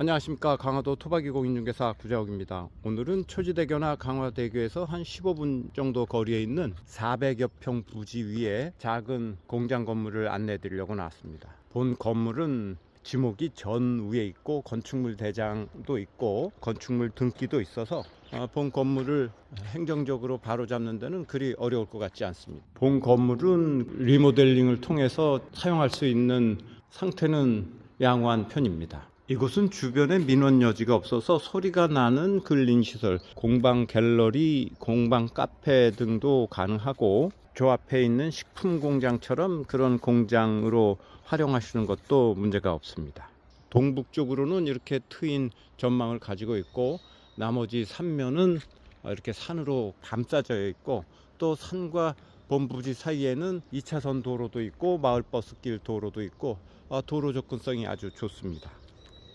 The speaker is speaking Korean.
안녕하십니까 강화도 토박이 공인중개사 구자욱입니다 오늘은 초지대교나 강화대교에서 한 15분 정도 거리에 있는 400여 평 부지 위에 작은 공장 건물을 안내 드리려고 나왔습니다 본 건물은 지목이 전 위에 있고 건축물 대장도 있고 건축물 등기도 있어서 어, 본 건물을 행정적으로 바로 잡는 데는 그리 어려울 것 같지 않습니다. 본 건물은 리모델링을 통해서 사용할 수 있는 상태는 양호한 편입니다. 이곳은 주변에 민원 여지가 없어서 소리가 나는 근린 시설, 공방 갤러리, 공방 카페 등도 가능하고 조합해 있는 식품 공장처럼 그런 공장으로 활용하시는 것도 문제가 없습니다. 동북쪽으로는 이렇게 트인 전망을 가지고 있고 나머지 삼면은 이렇게 산으로 감싸져 있고 또 산과 본부지 사이에는 2차선 도로도 있고 마을버스길 도로도 있고 어, 도로 접근성이 아주 좋습니다.